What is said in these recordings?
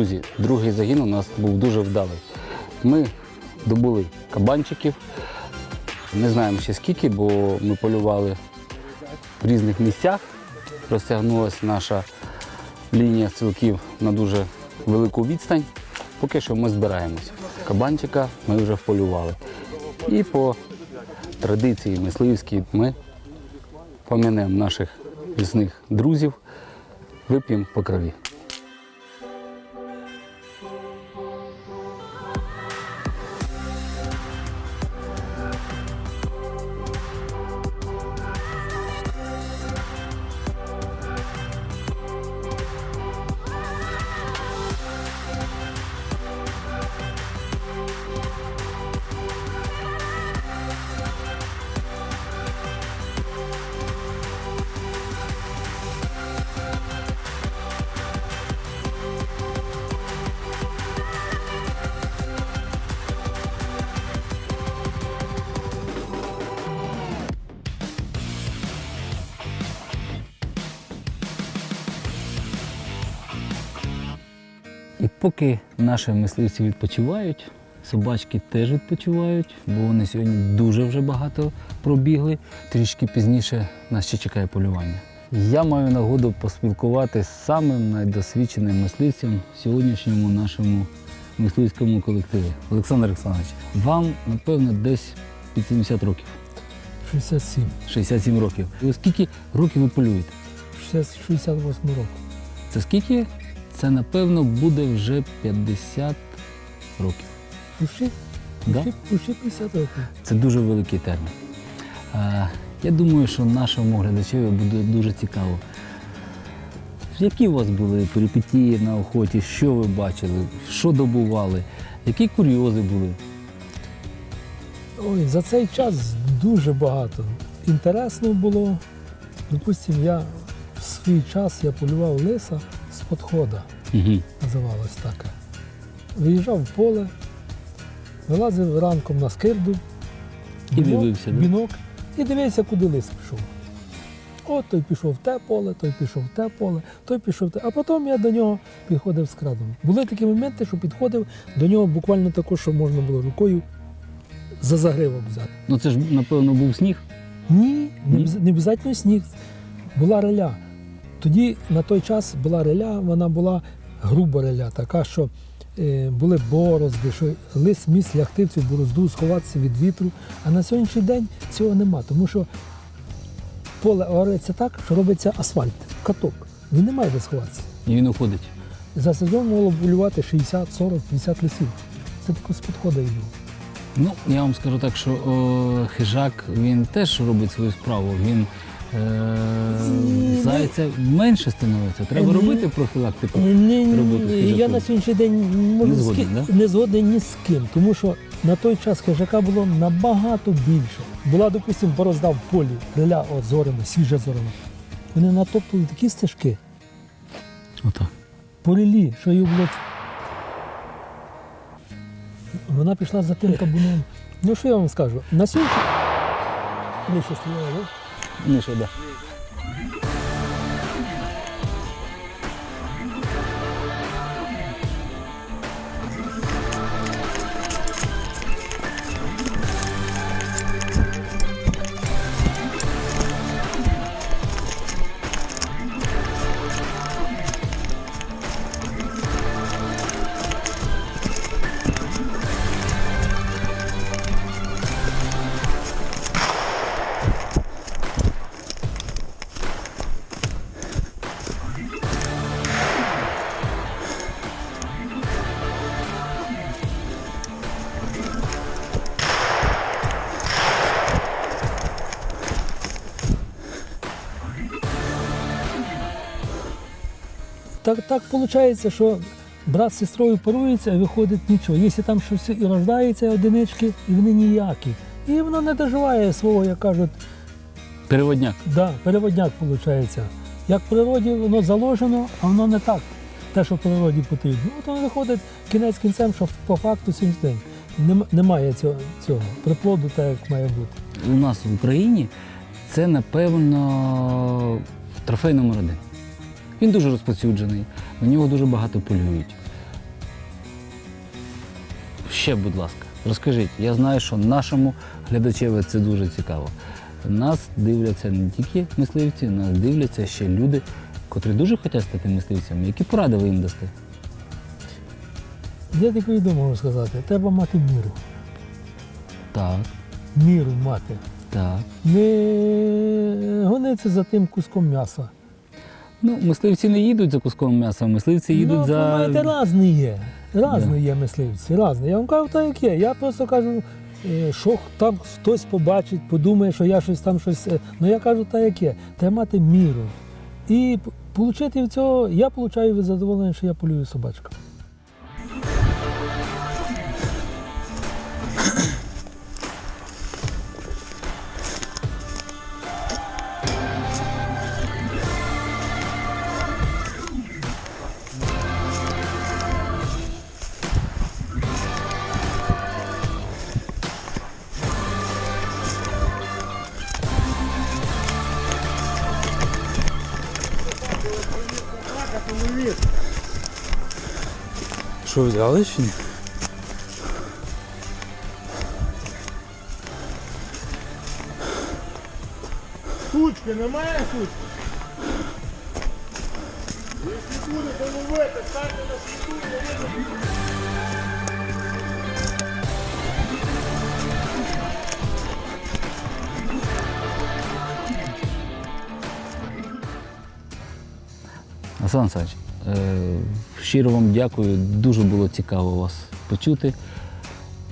Друзі, другий загін у нас був дуже вдалий. Ми добули кабанчиків. Не знаємо ще скільки, бо ми полювали в різних місцях. Розтягнулася наша лінія стрілків на дуже велику відстань. Поки що ми збираємось. Кабанчика ми вже вполювали. І по традиції мисливській ми помінемо наших лісних друзів, вип'ємо по крові. Поки наші мисливці відпочивають, собачки теж відпочивають, бо вони сьогодні дуже вже багато пробігли. Трішки пізніше нас ще чекає полювання. Я маю нагоду поспілкуватися з самим найдосвідченим мисливцем в сьогоднішньому нашому мисливському колективі. Олександр Олександрович, вам, напевно, десь під 70 років, 67. 67 років. Скільки років ви полюєте? 60, 68 року. Це скільки? Це, напевно, буде вже 50 років. Пуши, Да? пуши 50 років. Це дуже великий термін. А, я думаю, що нашому глядачеві буде дуже цікаво. Які у вас були перипетії на охоті, що ви бачили, що добували, які курйози були? Ой, за цей час дуже багато. Інтересно було. Допустим, я в свій час я полював лиса з підхода, Угу. називалось так. Виїжджав в поле, вилазив ранком на скирду, І дивився, бінок, і дивився, куди лис пішов. От той пішов в те поле, той пішов в те поле, той пішов в те. А потім я до нього підходив з крадом. Були такі моменти, що підходив до нього буквально також, що можна було рукою за загривок взяти. Ну це ж, напевно, був сніг. Ні? не обов'язково сніг. Була реля. Тоді на той час була реля, вона була груба реля, така, що е, були борозди, що лис міг лягти в цю борозду, сховатися від вітру. А на сьогоднішній день цього нема, тому що поле ориться так, що робиться асфальт, каток. Він не має де сховатися. І він уходить. За сезон могло полювати 60, 40, 50 лисів. Це тако з підходу йду. Ну, я вам скажу так, що о, хижак він теж робить свою справу. Він е, зайця менше становиться. Треба робити профілактику. Ні, роботу ні, я на сьогоднішній день можу Не згоден, з ки- да? не згоден ні з ким, тому що на той час хижака було набагато більше. Була, допустимо, борозда в полі, реля от зоряна, свіжа зоряна. Вони натоптали такі стежки Отак. по рілі, що її було. Вона пішла за тим кабуном. Ну що я вам скажу? На сьогодні. Вони ще стояли, да? Ну що, да. Так, так виходить, що брат з сестрою порується, і виходить нічого. Якщо там щось і рождається одинички, і вони ніякі. І воно не доживає свого, як кажуть, Переводняк. да, переводняк виходить. Як в природі воно заложено, а воно не так. Те, що в природі потрібно. От воно виходить кінець кінцем, що по факту сім день. Немає цього, цього приплоду, так як має бути. У нас в Україні це, напевно, трофей номер один. Він дуже розповсюджений, на нього дуже багато полюють. ще, будь ласка, розкажіть. Я знаю, що нашому глядачеві це дуже цікаво. Нас дивляться не тільки мисливці, нас дивляться ще люди, котрі дуже хочуть стати мисливцями. Які поради ви їм дасте? Я тільки відомо можу сказати, треба мати міру. Так, Міру мати. так. Не гониться за тим куском м'яса. Ну, мисливці не їдуть за куском м'яса, мисливці їдуть ну, за. Знаєте, різні є. Різні є мисливці, різні. Я вам кажу, так як є. Я просто кажу, е, що там хтось побачить, подумає, що я щось там щось. е, Ну я кажу, так як є. Треба мати міру. І отримати від цього, я отримую від задоволення, що я полюю собачкам. Що взяли чи ні? Сучки, немає сучки? Якщо буде, то ловити, станьте на світу, ловити. Сан Саныч, е, щиро вам дякую, дуже було цікаво вас почути.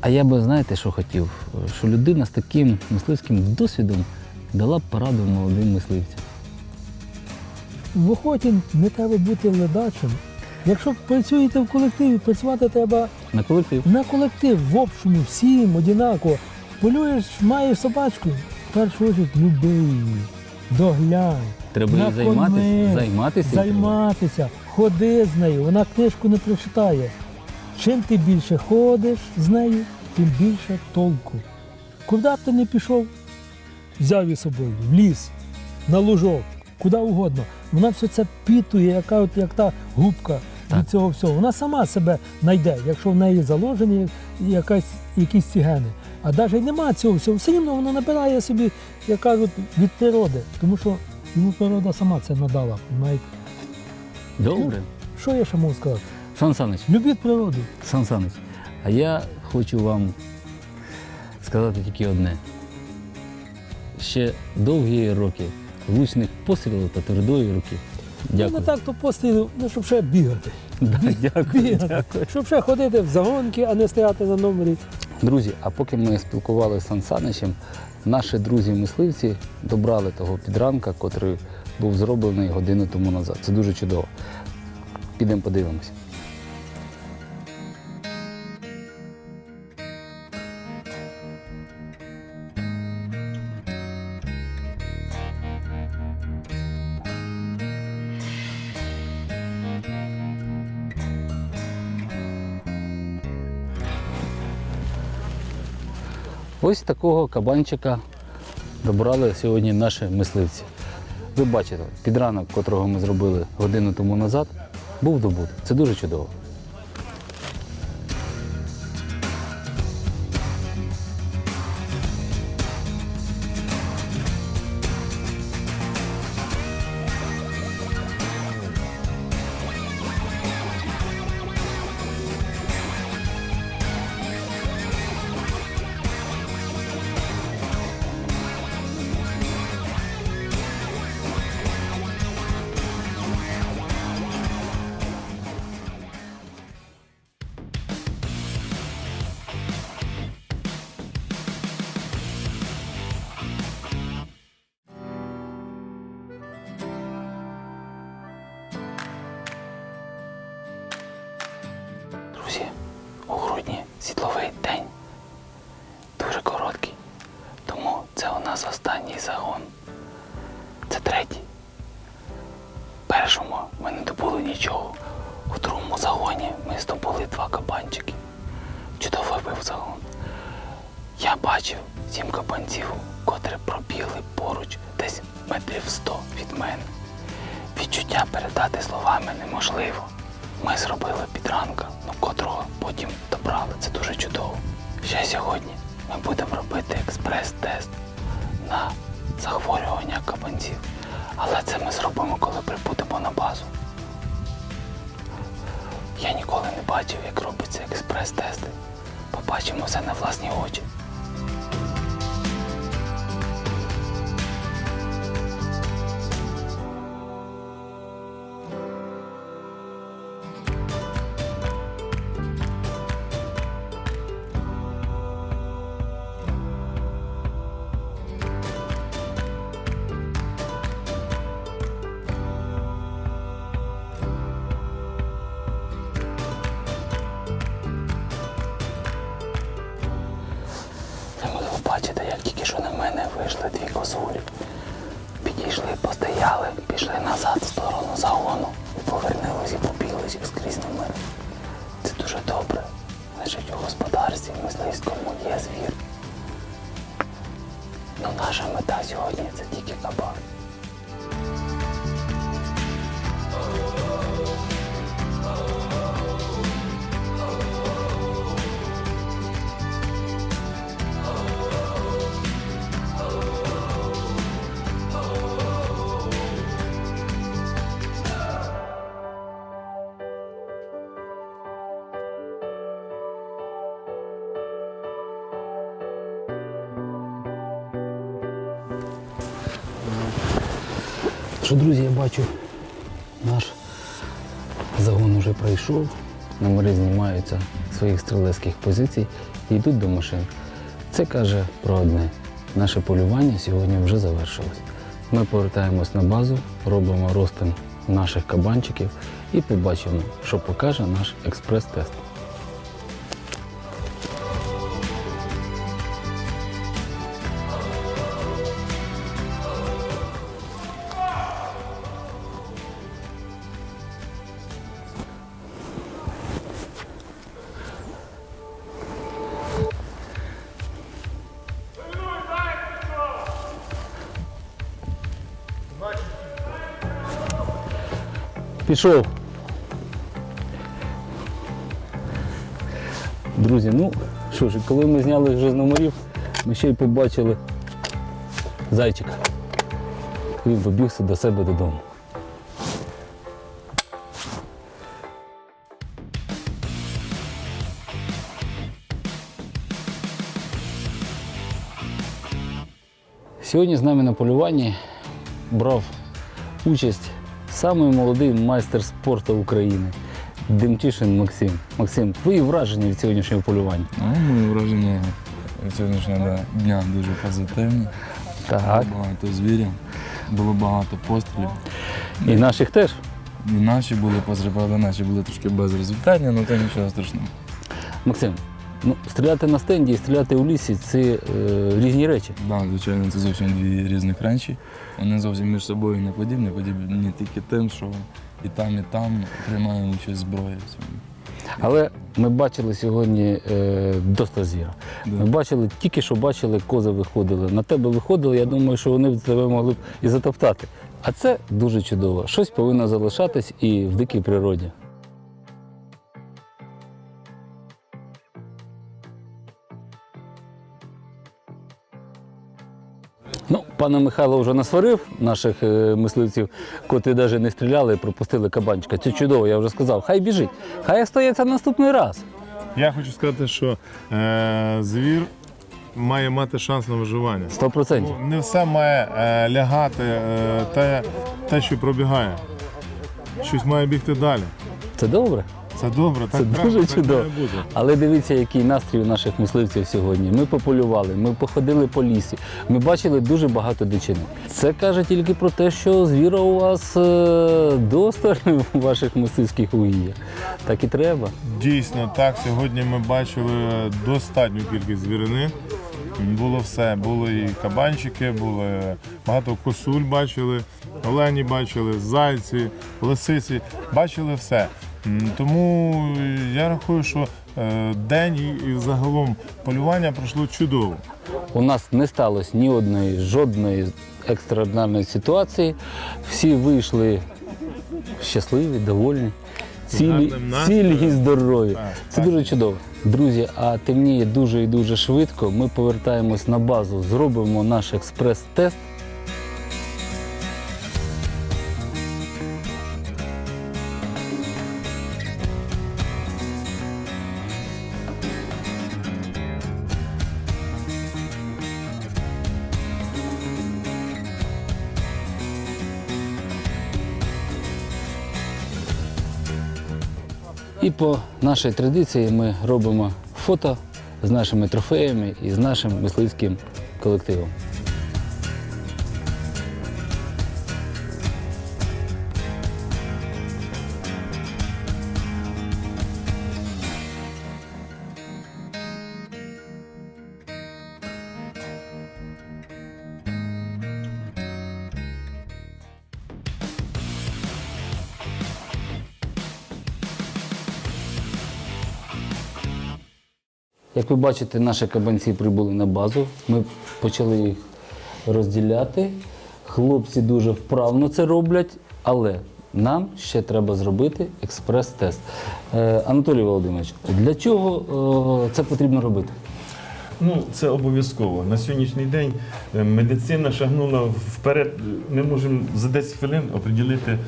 А я би, знаєте, що хотів? Що людина з таким мисливським досвідом дала б пораду молодим мисливцям. В охоті не треба бути ледачим. Якщо працюєте в колективі, працювати треба На колектив. на колектив, в общому, всім однаково. Полюєш, маєш собачку, в першу чергу люби її, доглянь. Треба її займатися, займатися. Займатися, ходи з нею, вона книжку не прочитає. Чим ти більше ходиш з нею, тим більше толку. Куди б ти не пішов, взяв її собою, в ліс, на лужок, куди угодно. Вона все це пітує, яка от, як та губка Так. від цього всього. Вона сама себе знайде, якщо в неї заложені якась, якісь ці гени. А навіть нема цього всього. Все рівно вона набирає собі, як кажуть, від природи. Тому що йому природа сама це надала. Знаєте. Добре. Що я ще можу сказати? Сан Саныч, Любіть природу. Сан Саныч, а я хочу вам сказати тільки одне. Ще довгі роки влучних пострілів та твердої руки. Ну, не так то пострілів, ну, щоб ще бігати. Да, дякую. бігати. дякую. Щоб ще ходити в загонки, а не стояти на номері. Друзі, а поки ми спілкувалися з Сан Саничем, наші друзі-мисливці добрали того підранка, котрий був зроблений годину тому назад. Це дуже чудово. Підемо подивимося. Ось такого кабанчика добрали сьогодні наші мисливці. Ви бачите, підранок, котрого ми зробили годину тому назад, був добут. Це дуже чудово. Друзі, у грудні світловий день. Дуже короткий. Тому це у нас останній загон. Це третій. Першому ми не добули нічого. У другому загоні ми здобули два кабанчики. Чудовий був загон. Я бачив сім кабанців, котрі пробігли поруч десь метрів сто від мене. Відчуття передати словами неможливо. Ми зробили підранка, котрого потім добрали. Це дуже чудово. Ще сьогодні ми будемо робити експрес-тест на захворювання кабанців. Але це ми зробимо, коли прибудемо на базу. Я ніколи не бачив, як робиться експрес-тести. Побачимо все на власні очі. Вийшли дві козулі. Підійшли, постояли, пішли назад в сторону загону і повернулися і побіглися скрізь на. Це дуже добре. Значить, у господарстві мисливському є звір. Ну, наша мета сьогодні це тільки кабан. Що, друзі, я бачу, наш загон вже пройшов, номери знімаються з своїх стрілецьких позицій і йдуть до машин. Це каже про одне. Наше полювання сьогодні вже завершилось. Ми повертаємось на базу, робимо розтин наших кабанчиків і побачимо, що покаже наш експрес-тест. Пішов. Друзі, ну що ж, коли ми зняли вже з номерів, ми ще й побачили зайчика. Він побігся до себе додому. Сьогодні з нами на полюванні брав участь самий молодий майстер спорту України Демтішин Максим. Максим, твої враження від сьогоднішнього полювання? Ну, мої враження від сьогоднішнього дня дуже позитивні. Так. Було багато звірів, було багато пострілів. І наших теж. І наші були позрібали, наші були трошки безрезультатні, але то нічого страшного. Максим, ну, стріляти на стенді і стріляти у лісі це е, різні речі. Так, звичайно, це зовсім дві різних речі. Вони зовсім між собою не подібні, подібні тільки тим, що і там, і там приймаємо участь зброї. Але ми бачили сьогодні е, доста звіра. Да. Ми бачили, тільки що бачили, кози виходили. На тебе виходили, я думаю, що вони б тебе могли б і затоптати. А це дуже чудово. Щось повинно залишатись і в дикій природі. Пане Михайло вже насварив наших е, мисливців, котрі навіть не стріляли і пропустили кабанчика. Це чудово, я вже сказав. Хай біжить, хай остається наступний раз. Я хочу сказати, що е, звір має мати шанс на виживання. Сто процентів. Ну, не все має е, лягати е, те, те, що пробігає. Щось має бігти далі. Це добре. Це добре, так Це треба, дуже так чудово. має бути. Але дивіться, який настрій у наших мисливців сьогодні. Ми пополювали, ми походили по лісі, ми бачили дуже багато дичини. Це каже тільки про те, що звіра у вас е, досталь у ваших мисливських угіддях. Так і треба. Дійсно, так. Сьогодні ми бачили достатню кількість звірини. Було все. Були і кабанчики, були багато косуль бачили, олені бачили, зайці, лисиці. Бачили все. Тому я рахую, що е, день і- загалом полювання пройшло чудово. У нас не сталося ні одної жодної екстраординарної ситуації. Всі вийшли щасливі, довольні. цілі, цілі і здорові. Так, Це так. дуже чудово. Друзі, а темніє дуже і дуже швидко. Ми повертаємось на базу, зробимо наш експрес-тест. І по нашій традиції ми робимо фото з нашими трофеями і з нашим мисливським колективом. Як ви бачите, наші кабанці прибули на базу. Ми почали їх розділяти. Хлопці дуже вправно це роблять, але нам ще треба зробити експрес-тест. Е, Анатолій Володимирович, для чого е, це потрібно робити? Ну, це обов'язково. На сьогоднішній день е, медицина шагнула вперед. Ми можемо за 10 хвилин оприділити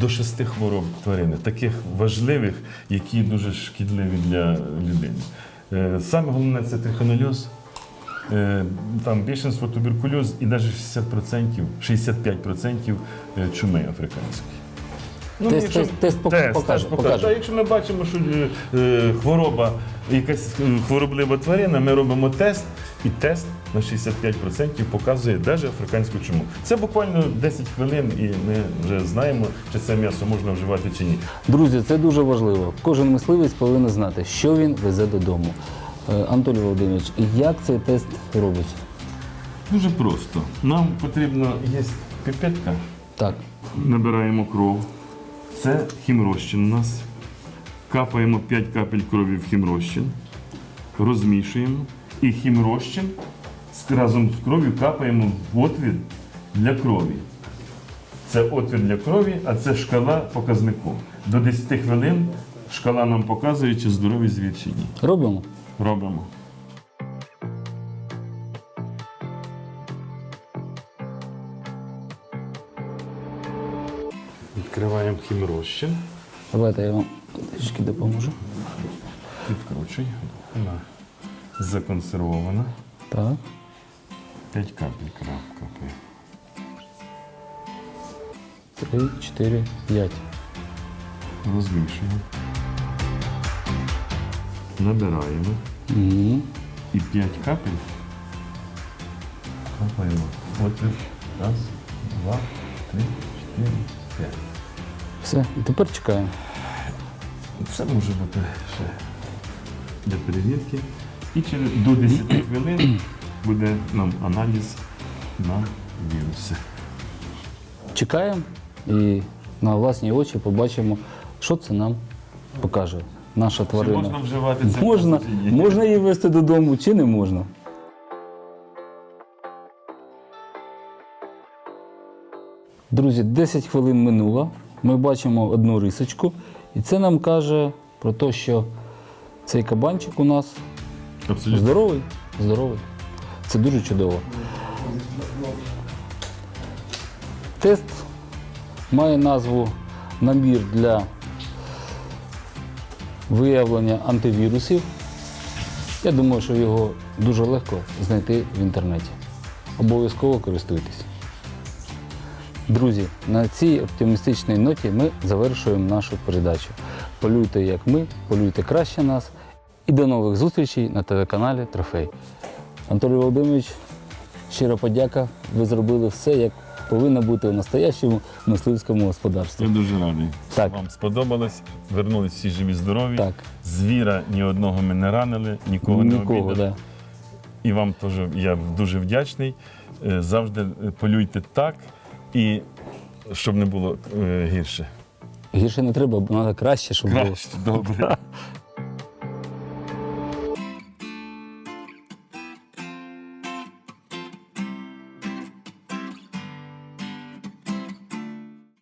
до шести хвороб тварини, таких важливих, які дуже шкідливі для людини. Е, Саме головне це трихонольоз. Е, Там більшинство туберкульоз і навіть 60%, 65% е, чуми африканської. Ну, Тест- якщо- тест- тест пок- покаже, покаже. Та, якщо ми бачимо, що е, е, хвороба, якась е, хвороблива тварина, ми робимо тест, і тест на 65% показує навіть африканську чуму. Це буквально 10 хвилин, і ми вже знаємо, чи це м'ясо можна вживати чи ні. Друзі, це дуже важливо. Кожен мисливець повинен знати, що він везе додому. Е, Анатолій Володимирович, як цей тест робиться? Дуже просто. Нам потрібно є піпетка, Так, набираємо кров. Це хімрозчин у нас. Капаємо 5 капель крові в хімрозчин, розмішуємо. І хімрозчин разом з кров'ю капаємо в отвір для крові. Це отвір для крові, а це шкала показнику. До 10 хвилин шкала нам показує, чи здорові звір чи ні. робимо. Робимо. Відкриваємо хімрозчин. Давайте я вам трішки допоможу. Підкручуй. Вона законсервована. Так. 5 капель капає. Три, чотири, п'ять. Розмішуємо. Набираємо. Угу. І 5 капель капаємо. Отвір. Раз, два, три, чотири, п'ять. Все, і тепер чекаємо. Це може бути ще для перевірки. І через до 10 хвилин буде нам аналіз на віруси. Чекаємо і на власні очі побачимо, що це нам покаже наша тварина. Чи можна вживати це? Можна, можна її вести додому чи не можна. Друзі, 10 хвилин минуло. Ми бачимо одну рисочку, і це нам каже про те, що цей кабанчик у нас Абсолютно. здоровий. Здоровий. Це дуже чудово. Тест має назву набір для виявлення антивірусів. Я думаю, що його дуже легко знайти в інтернеті. Обов'язково користуйтесь. Друзі, на цій оптимістичній ноті ми завершуємо нашу передачу. Полюйте як ми, полюйте краще нас. І до нових зустрічей на телеканалі Трофей. Анатолій Володимирович, щира подяка. Ви зробили все, як повинно бути у настоящому мисливському господарстві. Я дуже радий. Так. Вам сподобалось. Вернулись всі живі, здорові. Так. Звіра ні одного ми не ранили, нікого, не Нікого, обідали. да. І вам теж я дуже вдячний. Е, Завжди е, полюйте так, і щоб не було е, гірше. Гірше не треба, бо треба краще, щоб було. Добре.